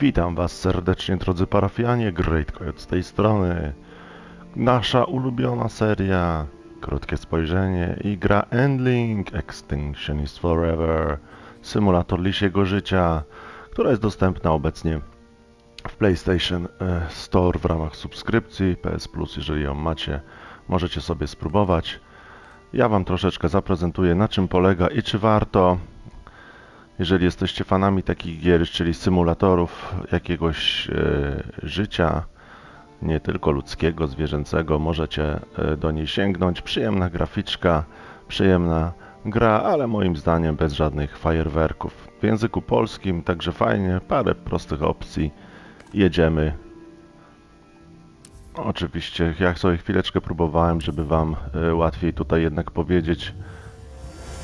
Witam Was serdecznie, drodzy parafianie, Great Coyote z tej strony. Nasza ulubiona seria, krótkie spojrzenie i gra Endling Extinction is Forever, symulator lisiego życia, która jest dostępna obecnie w PlayStation e, Store w ramach subskrypcji PS Plus, jeżeli ją macie, możecie sobie spróbować. Ja Wam troszeczkę zaprezentuję na czym polega i czy warto. Jeżeli jesteście fanami takich gier, czyli symulatorów jakiegoś e, życia, nie tylko ludzkiego, zwierzęcego, możecie e, do niej sięgnąć. Przyjemna graficzka, przyjemna gra, ale moim zdaniem bez żadnych fajerwerków. W języku polskim, także fajnie, parę prostych opcji. Jedziemy. Oczywiście, ja sobie chwileczkę próbowałem, żeby Wam e, łatwiej tutaj jednak powiedzieć.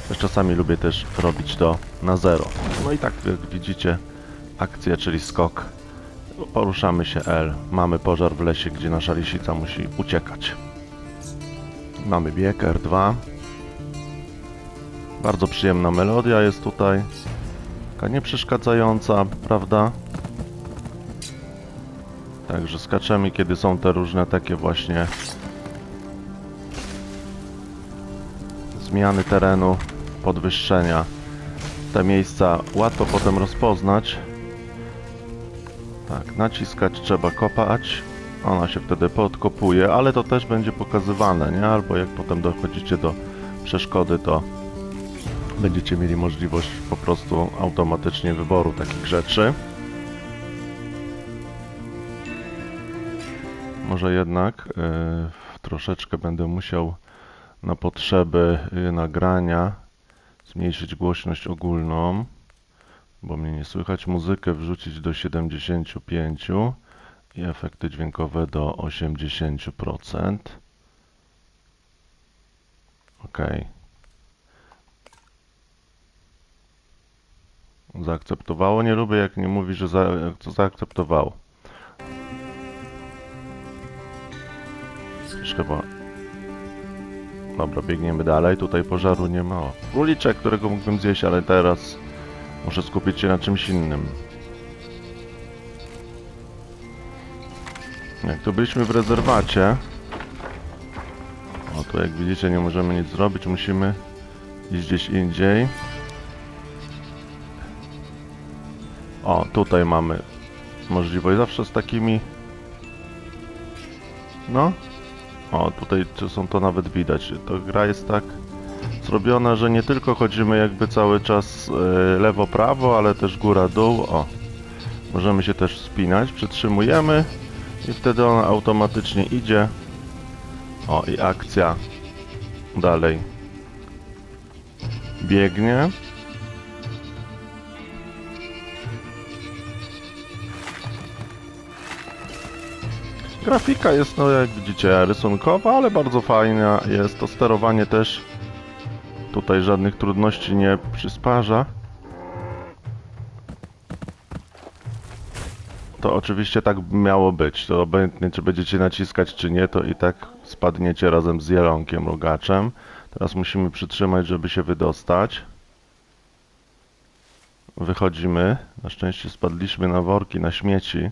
Też czasami lubię też robić to na zero. No i tak jak widzicie, akcja, czyli skok. Poruszamy się L. Mamy pożar w lesie, gdzie nasza lisica musi uciekać. Mamy bieg R2. Bardzo przyjemna melodia jest tutaj. Taka nieprzeszkadzająca, prawda? Także skaczemy, kiedy są te różne takie właśnie zmiany terenu, podwyższenia. Te miejsca łatwo potem rozpoznać. Tak, naciskać trzeba kopać. Ona się wtedy podkopuje, ale to też będzie pokazywane, nie? Albo jak potem dochodzicie do przeszkody, to będziecie mieli możliwość po prostu automatycznie wyboru takich rzeczy. Może jednak yy, troszeczkę będę musiał na potrzeby y, nagrania zmniejszyć głośność ogólną, bo mnie nie słychać, muzykę wrzucić do 75 i efekty dźwiękowe do 80%. OK. Zaakceptowało. Nie lubię jak nie mówi, że za, co zaakceptowało. Dobra, biegniemy dalej. Tutaj pożaru nie ma. Króliczek, którego mógłbym zjeść, ale teraz muszę skupić się na czymś innym. Jak tu byliśmy w rezerwacie, o to jak widzicie nie możemy nic zrobić, musimy iść gdzieś indziej. O, tutaj mamy możliwość zawsze z takimi no, o, tutaj to są to nawet widać. To gra jest tak zrobiona, że nie tylko chodzimy jakby cały czas e, lewo-prawo, ale też góra-dół. O, możemy się też wspinać, przytrzymujemy i wtedy ona automatycznie idzie. O, i akcja dalej biegnie. Grafika jest, no jak widzicie, rysunkowa, ale bardzo fajna jest. To sterowanie też tutaj żadnych trudności nie przysparza. To oczywiście tak miało być. To obojętnie czy będziecie naciskać czy nie, to i tak spadniecie razem z jelonkiem rogaczem. Teraz musimy przytrzymać, żeby się wydostać. Wychodzimy. Na szczęście spadliśmy na worki, na śmieci.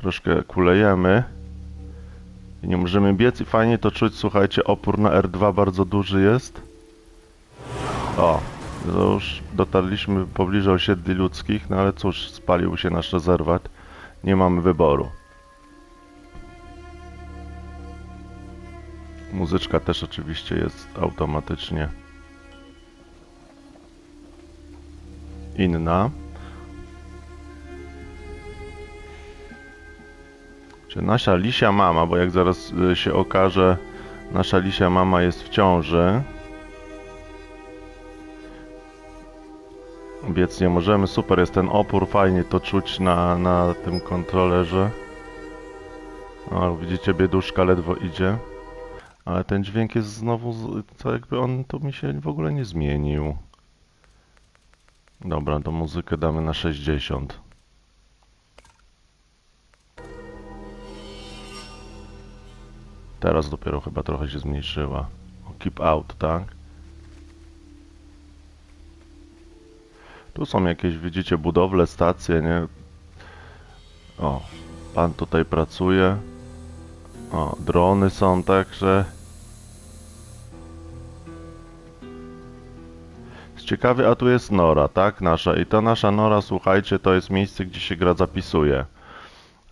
Troszkę kulejemy. I nie możemy biec i fajnie to czuć, słuchajcie, opór na R2 bardzo duży jest. O, już dotarliśmy pobliżu osiedli ludzkich, no ale cóż, spalił się nasz rezerwat. Nie mamy wyboru. Muzyczka też oczywiście jest automatycznie inna. Czy nasza lisia mama, bo jak zaraz y, się okaże, nasza lisia mama jest w ciąży. Biec nie możemy. Super jest ten opór, fajnie to czuć na, na tym kontrolerze. O, widzicie, bieduszka ledwo idzie. Ale ten dźwięk jest znowu, co jakby on tu mi się w ogóle nie zmienił. Dobra, to muzykę damy na 60. Teraz dopiero chyba trochę się zmniejszyła. Keep out, tak? Tu są jakieś, widzicie, budowle, stacje, nie? O, pan tutaj pracuje. O, drony są także. Ciekawie, a tu jest Nora, tak? Nasza. I ta nasza Nora, słuchajcie, to jest miejsce, gdzie się gra zapisuje.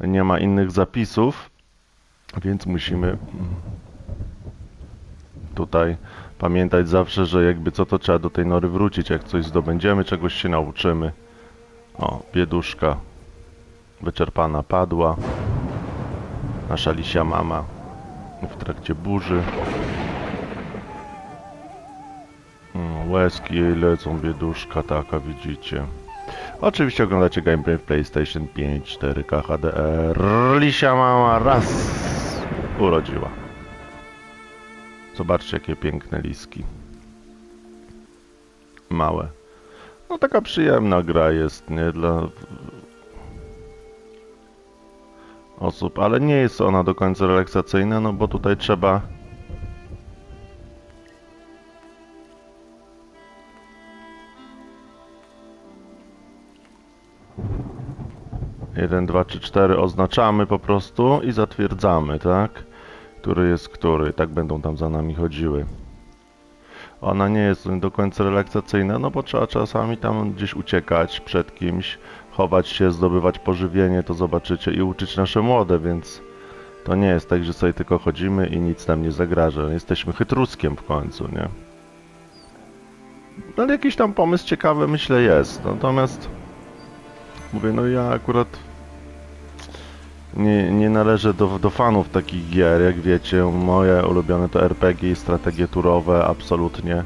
Nie ma innych zapisów, więc musimy tutaj pamiętać zawsze, że jakby co to trzeba do tej Nory wrócić, jak coś zdobędziemy, czegoś się nauczymy. O, bieduszka wyczerpana padła. Nasza lisia mama w trakcie burzy. Mm, Łezki jej lecą, bieduszka taka, widzicie. Oczywiście oglądacie gameplay w PlayStation 5 4K HDR. Lisia mama raz urodziła. Zobaczcie, jakie piękne liski. Małe. No taka przyjemna gra jest, nie? Dla osób, ale nie jest ona do końca relaksacyjna, no bo tutaj trzeba Jeden, dwa, trzy, cztery oznaczamy po prostu i zatwierdzamy, tak? Który jest który, tak będą tam za nami chodziły. Ona nie jest do końca relaksacyjna, no bo trzeba czasami tam gdzieś uciekać przed kimś, chować się, zdobywać pożywienie, to zobaczycie, i uczyć nasze młode, więc to nie jest tak, że sobie tylko chodzimy i nic nam nie zagraża. Jesteśmy chytruskiem w końcu, nie? No, Ale jakiś tam pomysł ciekawy myślę jest, natomiast mówię, no ja akurat nie, nie należę do, do fanów takich gier, jak wiecie, moje ulubione to RPG i strategie turowe, absolutnie.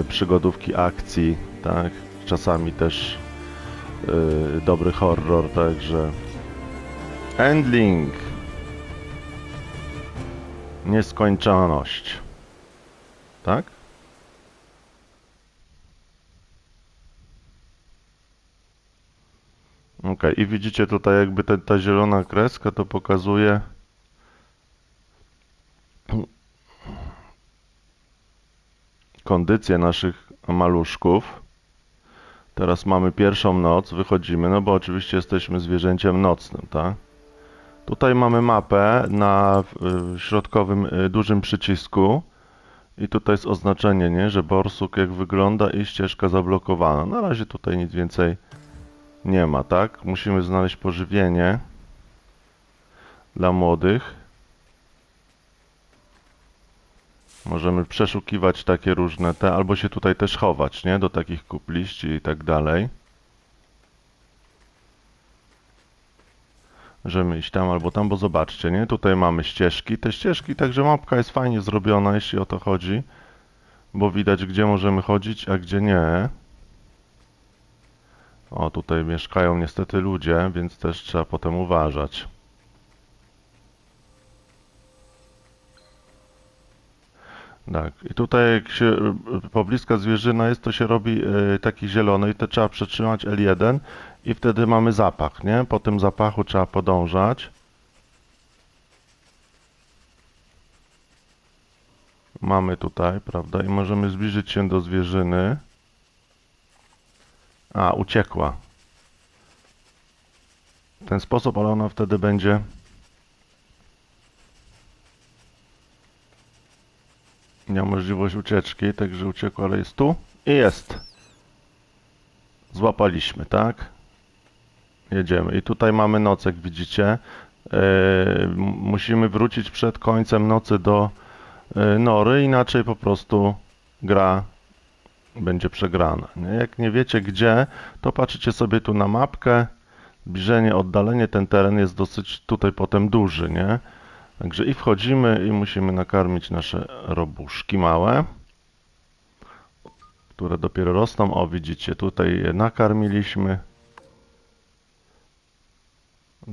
Y, przygodówki akcji, tak, czasami też y, dobry horror, także. Endling Nieskończoność. Tak? Ok, i widzicie tutaj jakby te, ta zielona kreska to pokazuje kondycję naszych maluszków. Teraz mamy pierwszą noc, wychodzimy, no bo oczywiście jesteśmy zwierzęciem nocnym, tak? Tutaj mamy mapę na środkowym y, dużym przycisku i tutaj jest oznaczenie, nie, że borsuk jak wygląda i ścieżka zablokowana. Na razie tutaj nic więcej nie ma, tak? Musimy znaleźć pożywienie dla młodych. Możemy przeszukiwać takie różne te, albo się tutaj też chować, nie? Do takich kup liści i tak dalej. Możemy iść tam albo tam, bo zobaczcie, nie? Tutaj mamy ścieżki. Te ścieżki, także mapka jest fajnie zrobiona, jeśli o to chodzi. Bo widać, gdzie możemy chodzić, a gdzie nie. O, tutaj mieszkają niestety ludzie, więc też trzeba potem uważać. Tak, i tutaj jak się y, pobliska zwierzyna jest, to się robi y, taki zielony i to trzeba przetrzymać L1 i wtedy mamy zapach, nie? Po tym zapachu trzeba podążać. Mamy tutaj, prawda? I możemy zbliżyć się do zwierzyny. A, uciekła. W ten sposób, ale ona wtedy będzie miał możliwość ucieczki, także uciekła, ale jest tu i jest. Złapaliśmy, tak? Jedziemy. I tutaj mamy noc, jak widzicie. Yy, musimy wrócić przed końcem nocy do yy, nory, inaczej po prostu gra będzie przegrana. Jak nie wiecie gdzie, to patrzycie sobie tu na mapkę. Zbliżenie, oddalenie, ten teren jest dosyć tutaj potem duży, nie? Także i wchodzimy i musimy nakarmić nasze robuszki małe, które dopiero rosną. O, widzicie, tutaj je nakarmiliśmy.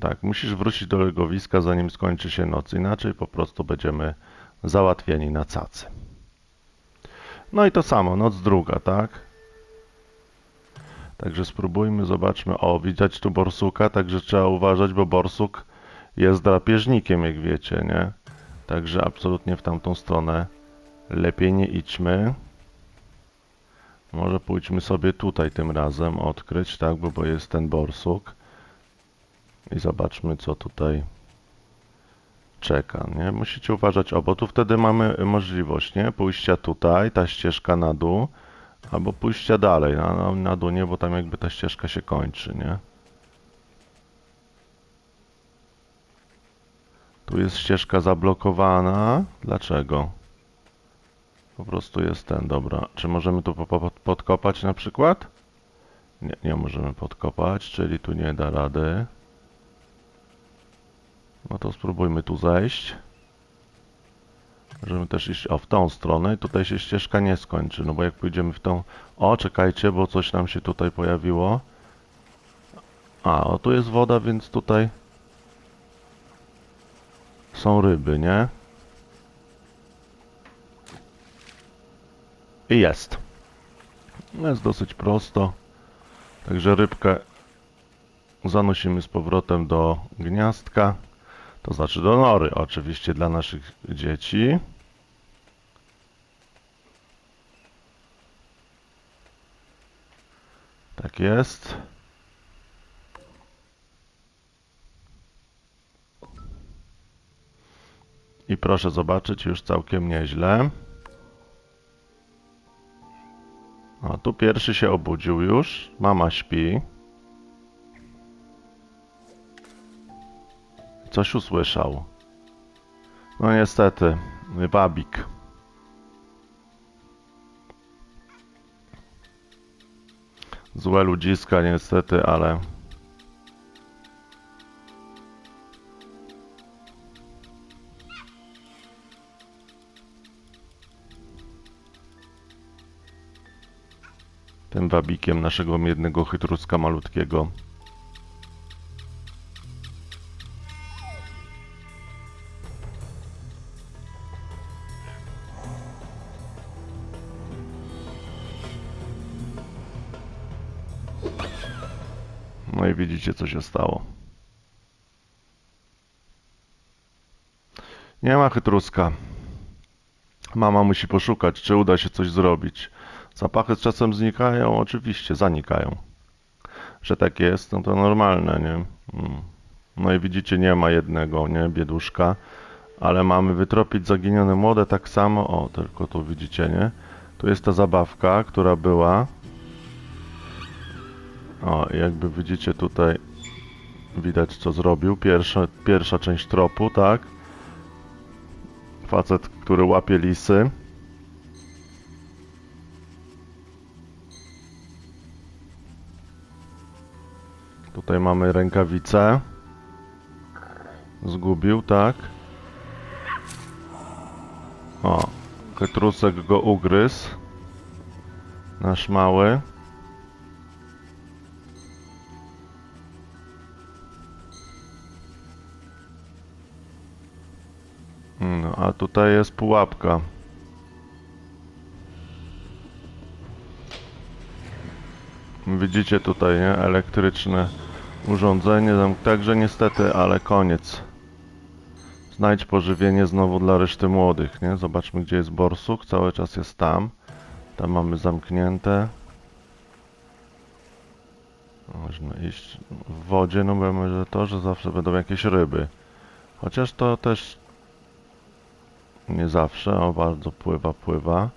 Tak, musisz wrócić do legowiska zanim skończy się noc, inaczej po prostu będziemy załatwieni na cacy. No i to samo, noc druga, tak? Także spróbujmy, zobaczmy. O, widać tu borsuka, także trzeba uważać, bo borsuk jest drapieżnikiem, jak wiecie, nie? Także absolutnie w tamtą stronę lepiej nie idźmy. Może pójdźmy sobie tutaj tym razem odkryć, tak, bo, bo jest ten borsuk. I zobaczmy, co tutaj czeka, nie? Musicie uważać, o, bo tu wtedy mamy możliwość, nie? Pójścia tutaj, ta ścieżka na dół, albo pójścia dalej, na, na, dół nie, bo tam jakby ta ścieżka się kończy, nie? Tu jest ścieżka zablokowana. Dlaczego? Po prostu jest ten, dobra. Czy możemy tu po, po, podkopać na przykład? Nie, nie możemy podkopać, czyli tu nie da rady. No to spróbujmy tu zejść. Możemy też iść, o, w tą stronę i tutaj się ścieżka nie skończy, no bo jak pójdziemy w tą... O, czekajcie, bo coś nam się tutaj pojawiło. A, o, tu jest woda, więc tutaj są ryby, nie? I jest. Jest dosyć prosto. Także rybkę zanosimy z powrotem do gniazdka. To znaczy do nory, oczywiście dla naszych dzieci. Tak jest. I proszę zobaczyć, już całkiem nieźle. O, tu pierwszy się obudził już. Mama śpi. Coś usłyszał. No niestety, wabik. Złe ludziska niestety, ale... Tym wabikiem naszego jednego chytruska malutkiego. Widzicie, co się stało. Nie ma chytruska. Mama musi poszukać, czy uda się coś zrobić. Zapachy z czasem znikają, oczywiście, zanikają. Że tak jest, no to normalne, nie? Mm. No i widzicie, nie ma jednego, nie? Bieduszka. Ale mamy wytropić zaginione młode tak samo. O, tylko tu widzicie, nie? Tu jest ta zabawka, która była. O, jakby widzicie tutaj widać co zrobił. Pierwsza, pierwsza część tropu, tak? Facet, który łapie lisy. Tutaj mamy rękawice. Zgubił, tak? O, Ketrusek go ugryzł. Nasz mały. No, a tutaj jest pułapka. Widzicie tutaj, nie? Elektryczne urządzenie. Także niestety, ale koniec. Znajdź pożywienie znowu dla reszty młodych, nie? Zobaczmy, gdzie jest borsuk. Cały czas jest tam. Tam mamy zamknięte. Można iść w wodzie, no bo ja myślę, to, że zawsze będą jakieś ryby. Chociaż to też nie zawsze. O, bardzo pływa, pływa.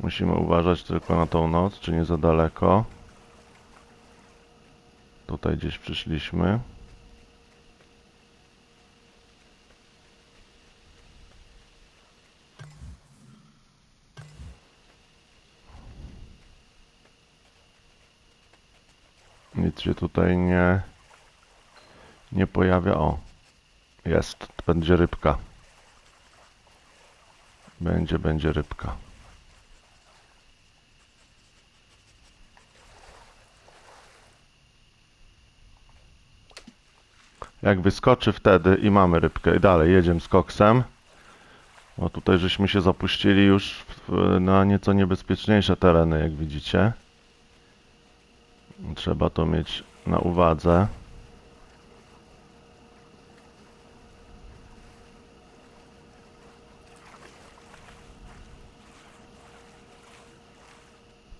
Musimy uważać tylko na tą noc, czy nie za daleko. Tutaj gdzieś przyszliśmy. Nic się tutaj nie nie pojawia. O, jest, będzie rybka. Będzie, będzie rybka. Jak wyskoczy wtedy i mamy rybkę. I dalej jedziemy z koksem. Bo tutaj żeśmy się zapuścili już na nieco niebezpieczniejsze tereny, jak widzicie. Trzeba to mieć na uwadze.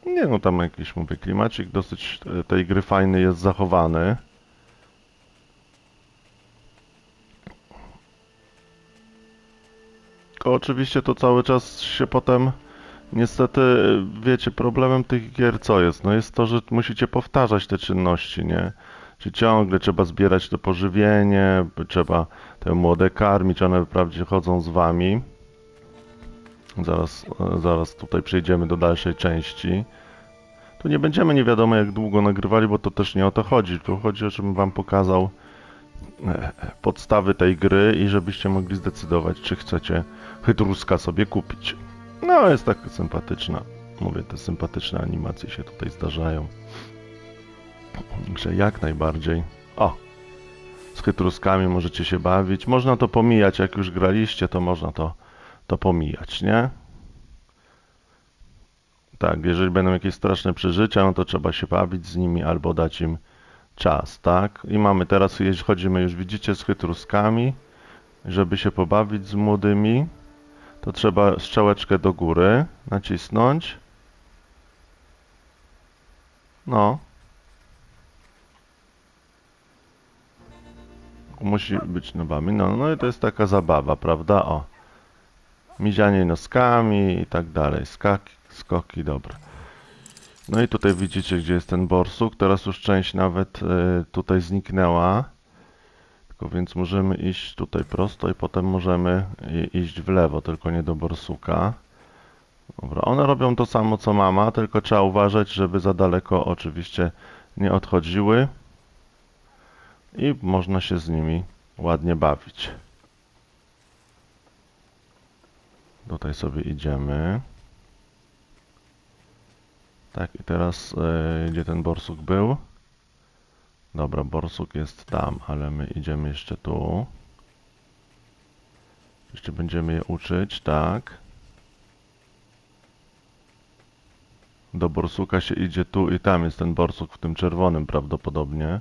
Nie no, tam jakiś, mówię, klimacik dosyć e, tej gry fajny jest zachowany. Oczywiście to cały czas się potem, niestety, wiecie, problemem tych gier co jest? No jest to, że musicie powtarzać te czynności, nie? Czy ciągle trzeba zbierać to pożywienie, trzeba te młode karmić, one wprawdzie chodzą z wami. Zaraz, e, zaraz tutaj przejdziemy do dalszej części. Tu nie będziemy nie wiadomo jak długo nagrywali, bo to też nie o to chodzi. Tu chodzi o żebym wam pokazał e, podstawy tej gry i żebyście mogli zdecydować, czy chcecie chytruska sobie kupić. No, jest tak sympatyczna. Mówię, te sympatyczne animacje się tutaj zdarzają. Także jak najbardziej. O! Z chytruskami możecie się bawić. Można to pomijać, jak już graliście, to można to, to pomijać, nie? Tak, jeżeli będą jakieś straszne przeżycia, no to trzeba się bawić z nimi albo dać im czas, tak? I mamy teraz, jeśli chodzimy już, widzicie, z chytruskami, żeby się pobawić z młodymi, to trzeba strzałeczkę do góry nacisnąć. No. Musi być nowami. No, no i to jest taka zabawa, prawda? O. Mizianie noskami i tak dalej. Skaki, skoki, dobra. No i tutaj widzicie, gdzie jest ten borsuk. Teraz już część nawet y, tutaj zniknęła. Tylko więc możemy iść tutaj prosto i potem możemy iść w lewo, tylko nie do borsuka. Dobra, one robią to samo co mama, tylko trzeba uważać, żeby za daleko oczywiście nie odchodziły. I można się z nimi ładnie bawić. Tutaj sobie idziemy. Tak, i teraz e, gdzie ten borsuk był? Dobra, borsuk jest tam, ale my idziemy jeszcze tu. Jeszcze będziemy je uczyć, tak. Do borsuka się idzie tu i tam jest ten borsuk w tym czerwonym prawdopodobnie.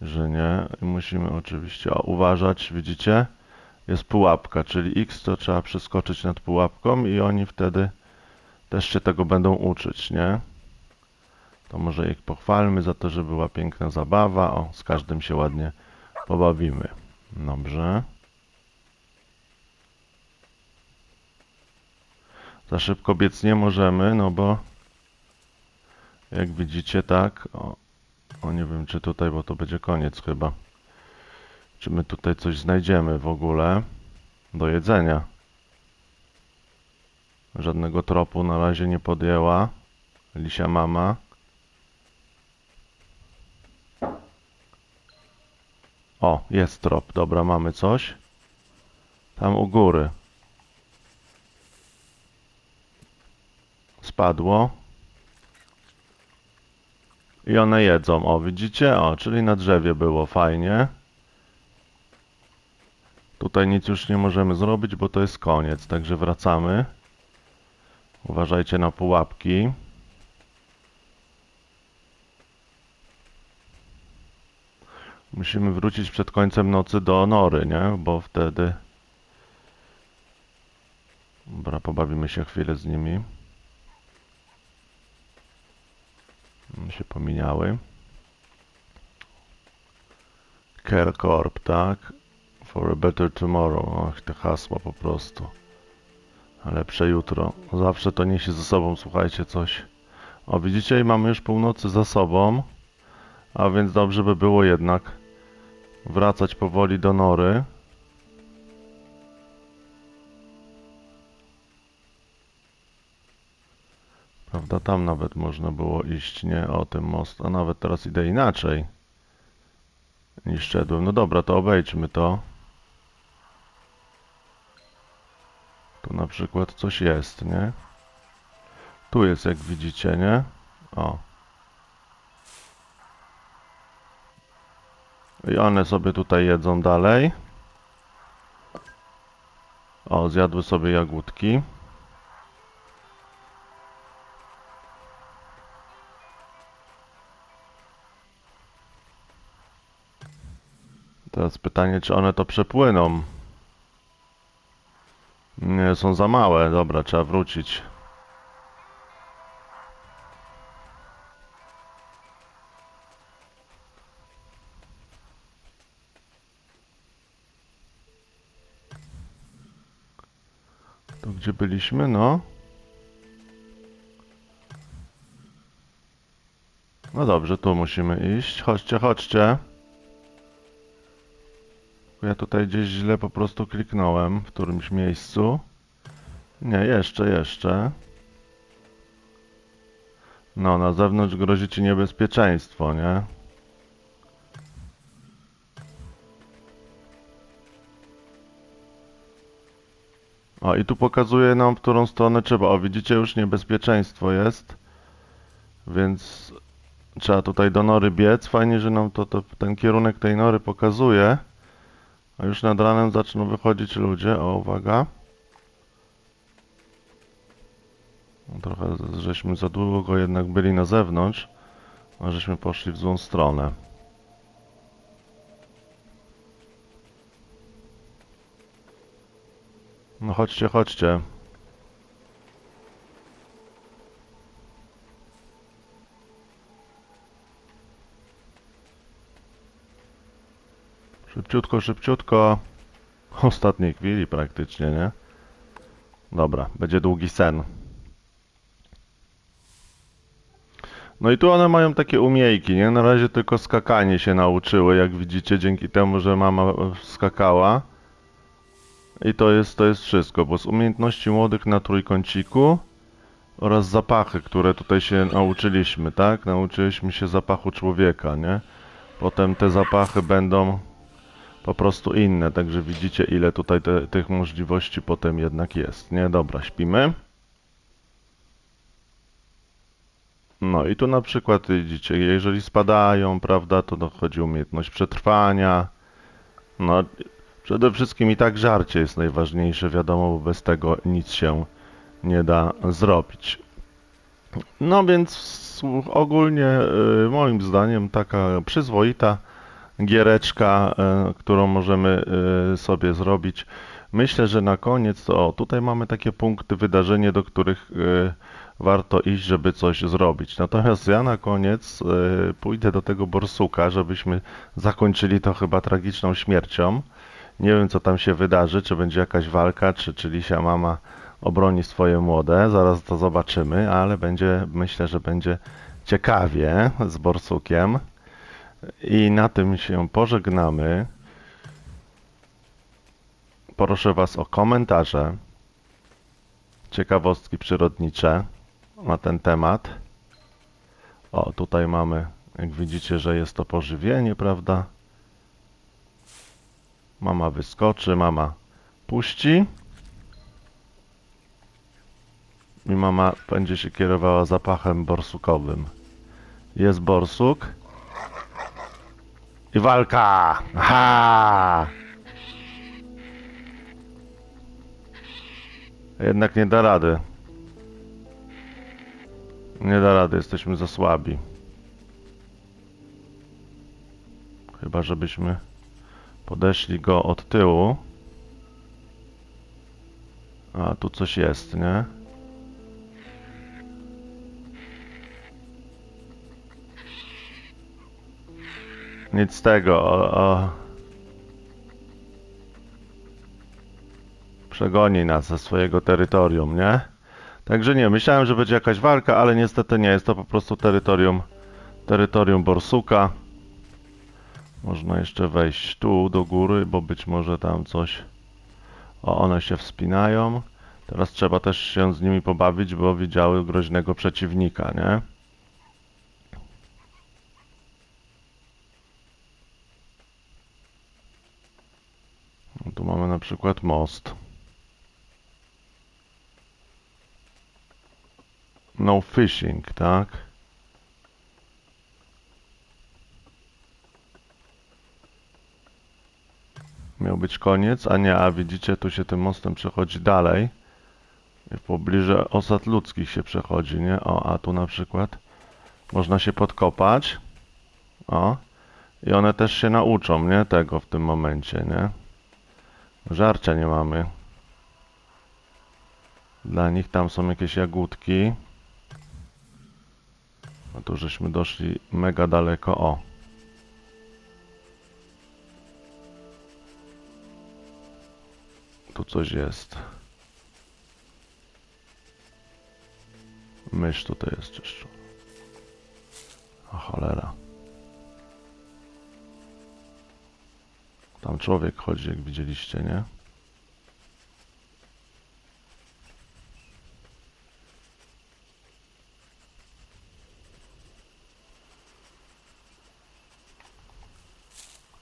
Że nie. I musimy oczywiście o, uważać, widzicie? Jest pułapka, czyli X to trzeba przeskoczyć nad pułapką i oni wtedy też się tego będą uczyć, nie? To może ich pochwalmy za to, że była piękna zabawa. O, z każdym się ładnie pobawimy. Dobrze. Za szybko biec nie możemy, no bo jak widzicie, tak. O, o, nie wiem czy tutaj, bo to będzie koniec chyba. Czy my tutaj coś znajdziemy w ogóle do jedzenia? Żadnego tropu na razie nie podjęła. Lisia mama. O, jest trop. Dobra, mamy coś. Tam u góry. Spadło. I one jedzą. O, widzicie? O, czyli na drzewie było fajnie. Tutaj nic już nie możemy zrobić, bo to jest koniec. Także wracamy. Uważajcie na pułapki. Musimy wrócić przed końcem nocy do nory, nie? Bo wtedy... Dobra, pobawimy się chwilę z nimi. się pominiały. Care tak? For a better tomorrow. Ach, te hasła po prostu. Lepsze jutro. Zawsze to niesie ze sobą, słuchajcie, coś. O, widzicie, mamy już północy za sobą. A więc dobrze by było jednak wracać powoli do nory. Prawda, tam nawet można było iść, nie? O tym most, a nawet teraz idę inaczej niż szedłem. No dobra, to obejdźmy to. Tu na przykład coś jest, nie? Tu jest, jak widzicie, nie? O. I one sobie tutaj jedzą dalej. O, zjadły sobie jagódki. Teraz pytanie, czy one to przepłyną. Nie, są za małe. Dobra, trzeba wrócić. To gdzie byliśmy? No. No dobrze, tu musimy iść. Chodźcie, chodźcie. Ja tutaj gdzieś źle po prostu kliknąłem w którymś miejscu. Nie, jeszcze, jeszcze. No, na zewnątrz grozi ci niebezpieczeństwo, nie? O, i tu pokazuje nam, w którą stronę trzeba. O, widzicie, już niebezpieczeństwo jest. Więc trzeba tutaj do nory biec. Fajnie, że nam to, to ten kierunek tej nory pokazuje. A już nad ranem zaczną wychodzić ludzie. O, uwaga. No, Trochę żeśmy za długo jednak byli na zewnątrz, a żeśmy poszli w złą stronę. No chodźcie, chodźcie. Szybciutko, szybciutko. Ostatniej chwili praktycznie, nie? Dobra, będzie długi sen. No i tu one mają takie umiejki, nie? Na razie tylko skakanie się nauczyły, jak widzicie, dzięki temu, że mama skakała. I to jest, to jest wszystko, bo z umiejętności młodych na trójkąciku oraz zapachy, które tutaj się nauczyliśmy, tak? Nauczyliśmy się zapachu człowieka, nie? Potem te zapachy będą po prostu inne, także widzicie ile tutaj te, tych możliwości potem jednak jest, nie? Dobra, śpimy. No i tu na przykład widzicie, jeżeli spadają, prawda, to dochodzi umiejętność przetrwania. No, przede wszystkim i tak żarcie jest najważniejsze, wiadomo, bo bez tego nic się nie da zrobić. No więc ogólnie y, moim zdaniem taka przyzwoita giereczka, y, którą możemy y, sobie zrobić. Myślę, że na koniec o, tutaj mamy takie punkty, wydarzenie, do których y, warto iść, żeby coś zrobić. Natomiast ja na koniec pójdę do tego borsuka, żebyśmy zakończyli to chyba tragiczną śmiercią. Nie wiem, co tam się wydarzy, czy będzie jakaś walka, czy, czy Lisia mama obroni swoje młode. Zaraz to zobaczymy, ale będzie, myślę, że będzie ciekawie z borsukiem. I na tym się pożegnamy. Proszę Was o komentarze, ciekawostki przyrodnicze na ten temat. O, tutaj mamy, jak widzicie, że jest to pożywienie, prawda? Mama wyskoczy, mama puści. I mama będzie się kierowała zapachem borsukowym. Jest borsuk. I walka! Ha! Jednak nie da rady. Nie da rady, jesteśmy za słabi. Chyba, żebyśmy podeszli go od tyłu. A, tu coś jest, nie? Nic z tego, o, o. Przegoni nas ze swojego terytorium, nie? Także nie, myślałem, że będzie jakaś walka, ale niestety nie, jest to po prostu terytorium, terytorium Borsuka. Można jeszcze wejść tu do góry, bo być może tam coś... O, one się wspinają. Teraz trzeba też się z nimi pobawić, bo widziały groźnego przeciwnika, nie? Tu mamy na przykład most. No fishing, tak? Miał być koniec, a nie, a widzicie, tu się tym mostem przechodzi dalej. W pobliżu osad ludzkich się przechodzi, nie? O, a tu na przykład można się podkopać. O. I one też się nauczą, nie? Tego w tym momencie, nie? Żarcia nie mamy. Dla nich tam są jakieś jagódki. No A tu żeśmy doszli mega daleko. O. Tu coś jest. Mysz tutaj jest jeszcze. O cholera. Tam człowiek chodzi, jak widzieliście, nie?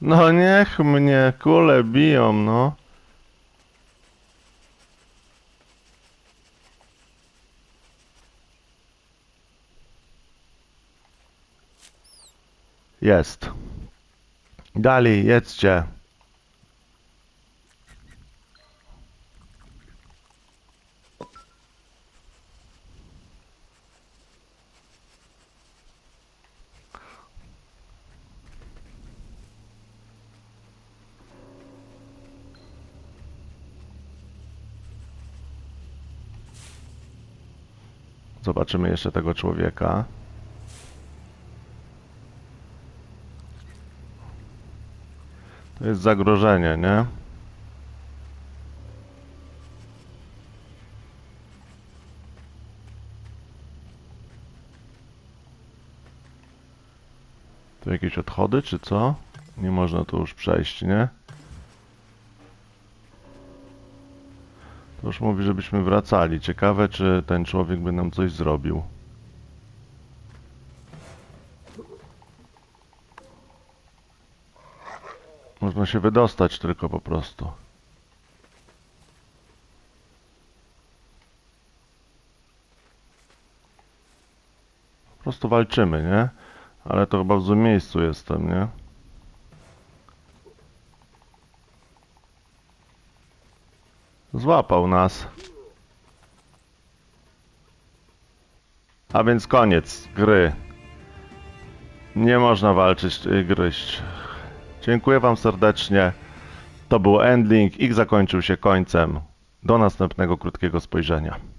No niech mnie kule biją, no. Jest. Dalej, jedźcie. Zobaczymy jeszcze tego człowieka. To jest zagrożenie, nie? Tu jakieś odchody, czy co? Nie można tu już przejść, nie? Już mówi, żebyśmy wracali. Ciekawe, czy ten człowiek by nam coś zrobił. Można się wydostać tylko po prostu. Po prostu walczymy, nie? Ale to chyba w złym miejscu jestem, nie? Złapał nas. A więc koniec gry. Nie można walczyć i gryźć. Dziękuję Wam serdecznie. To był ending i zakończył się końcem. Do następnego krótkiego spojrzenia.